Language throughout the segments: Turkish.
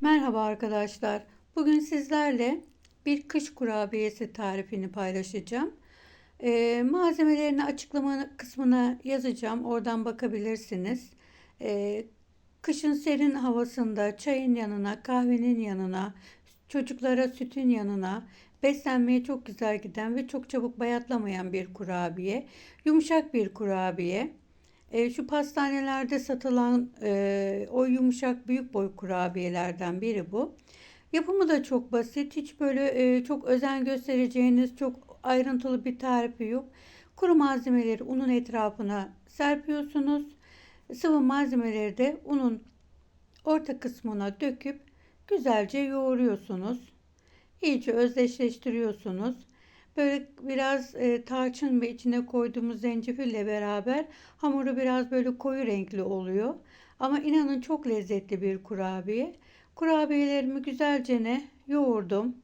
Merhaba arkadaşlar. Bugün sizlerle bir kış kurabiyesi tarifini paylaşacağım. Ee, malzemelerini açıklama kısmına yazacağım. Oradan bakabilirsiniz. Ee, kışın serin havasında çayın yanına, kahvenin yanına, çocuklara sütün yanına beslenmeye çok güzel giden ve çok çabuk bayatlamayan bir kurabiye. Yumuşak bir kurabiye. E, şu pastanelerde satılan e, o yumuşak büyük boy kurabiyelerden biri bu. Yapımı da çok basit. Hiç böyle e, çok özen göstereceğiniz çok ayrıntılı bir tarifi yok. Kuru malzemeleri unun etrafına serpiyorsunuz. Sıvı malzemeleri de unun orta kısmına döküp güzelce yoğuruyorsunuz. İyice özdeşleştiriyorsunuz. Böyle biraz e, tarçın ve içine koyduğumuz zencefille beraber hamuru biraz böyle koyu renkli oluyor. Ama inanın çok lezzetli bir kurabiye. Kurabiyelerimi güzelce ne yoğurdum.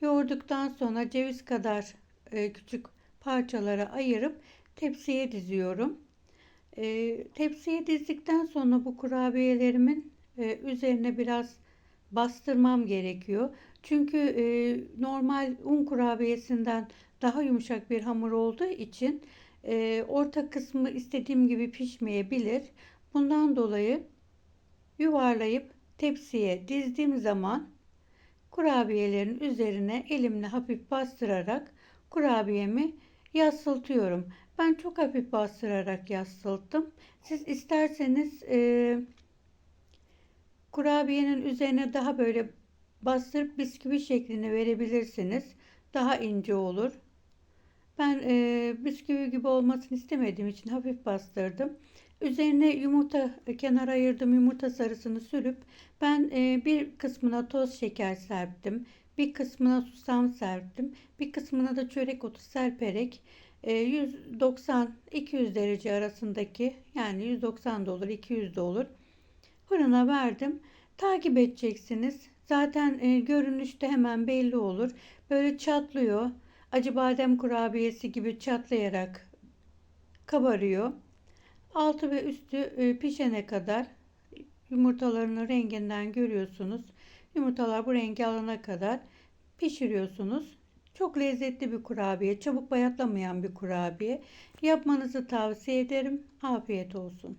Yoğurduktan sonra ceviz kadar e, küçük parçalara ayırıp tepsiye diziyorum. E, tepsiye dizdikten sonra bu kurabiyelerimin e, üzerine biraz bastırmam gerekiyor. Çünkü e, normal un kurabiyesinden daha yumuşak bir hamur olduğu için e, orta kısmı istediğim gibi pişmeyebilir. Bundan dolayı yuvarlayıp tepsiye dizdiğim zaman kurabiyelerin üzerine elimle hafif bastırarak kurabiyemi yassıltıyorum. Ben çok hafif bastırarak yassılttım. Siz isterseniz e, kurabiyenin üzerine daha böyle bastırıp bisküvi şeklini verebilirsiniz. Daha ince olur. Ben e, bisküvi gibi olmasını istemediğim için hafif bastırdım. Üzerine yumurta kenara ayırdım yumurta sarısını sürüp ben e, bir kısmına toz şeker serptim. Bir kısmına susam serptim. Bir kısmına da çörek otu serperek e, 190-200 derece arasındaki yani 190 da olur 200 de olur. Fırına verdim. Takip edeceksiniz. Zaten e, görünüşte hemen belli olur. Böyle çatlıyor. Acı badem kurabiyesi gibi çatlayarak kabarıyor. Altı ve üstü e, pişene kadar yumurtalarının renginden görüyorsunuz. Yumurtalar bu rengi alana kadar pişiriyorsunuz. Çok lezzetli bir kurabiye, çabuk bayatlamayan bir kurabiye. Yapmanızı tavsiye ederim. Afiyet olsun.